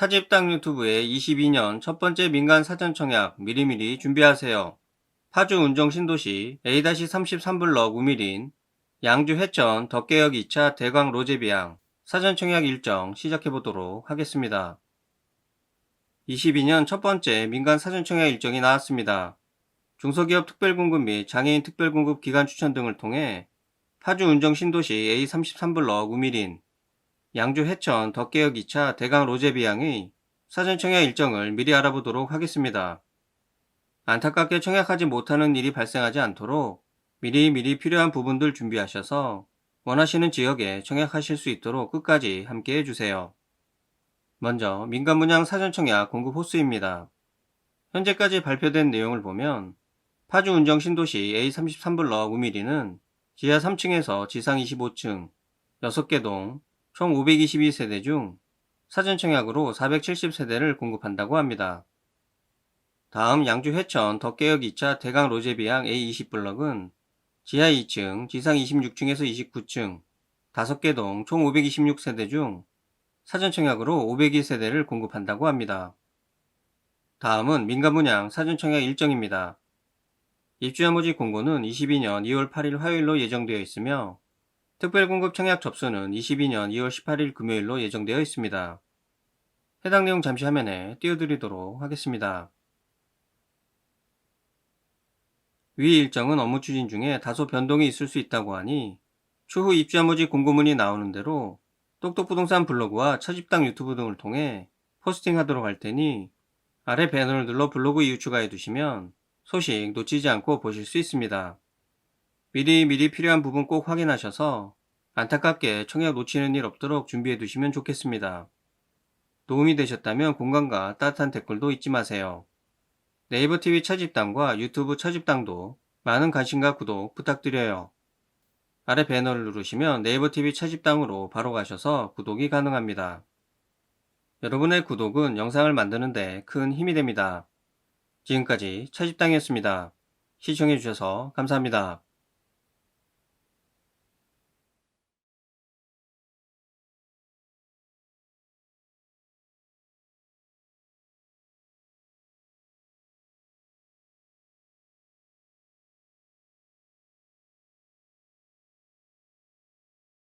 차집당 유튜브의 22년 첫 번째 민간 사전 청약 미리미리 준비하세요. 파주 운정 신도시 A-33블럭 우밀인 양주 회천 덕계역 2차 대광 로제비앙 사전 청약 일정 시작해 보도록 하겠습니다. 22년 첫 번째 민간 사전 청약 일정이 나왔습니다. 중소기업 특별공급 및 장애인 특별공급 기간 추천 등을 통해 파주 운정 신도시 A33블럭 우밀인 양주 해천 덕계역 2차 대강 로제비앙의 사전 청약 일정을 미리 알아보도록 하겠습니다. 안타깝게 청약하지 못하는 일이 발생하지 않도록 미리 미리 필요한 부분들 준비하셔서 원하시는 지역에 청약하실 수 있도록 끝까지 함께 해주세요. 먼저 민간 분양 사전 청약 공급 호수입니다. 현재까지 발표된 내용을 보면 파주 운정 신도시 A33블럭 우미리는 지하 3층에서 지상 25층 6개 동 총 522세대 중 사전 청약으로 470세대를 공급한다고 합니다. 다음 양주 회천 덕계역 2차 대강 로제비앙 A20 블럭은 지하 2층, 지상 26층에서 29층 5개 동 총 526세대 중 사전 청약으로 502세대를 공급한다고 합니다. 다음은 민간 분양 사전 청약 일정입니다. 입주야무지 공고는 22년 2월 8일 화요일로 예정되어 있으며 특별공급 청약 접수는 22년 2월 18일 금요일로 예정되어 있습니다. 해당 내용 잠시 화면에 띄워드리도록 하겠습니다. 위 일정은 업무 추진 중에 다소 변동이 있을 수 있다고 하니 추후 입주야무지 공고문이 나오는 대로 똑똑부동산 블로그와 처집당 유튜브 등을 통해 포스팅하도록 할 테니 아래 배너를 눌러 블로그 이웃 추가해 두시면 소식 놓치지 않고 보실 수 있습니다. 미리 미리 필요한 부분 꼭 확인하셔서 안타깝게 청약 놓치는 일 없도록 준비해 두시면 좋겠습니다. 도움이 되셨다면 공감과 따뜻한 댓글도 잊지 마세요. 네이버 TV 처집당과 유튜브 처집당도 많은 관심과 구독 부탁드려요. 아래 배너를 누르시면 네이버 TV 처집당으로 바로 가셔서 구독이 가능합니다. 여러분의 구독은 영상을 만드는데 큰 힘이 됩니다. 지금까지 처집당이었습니다. 시청해주셔서 감사합니다.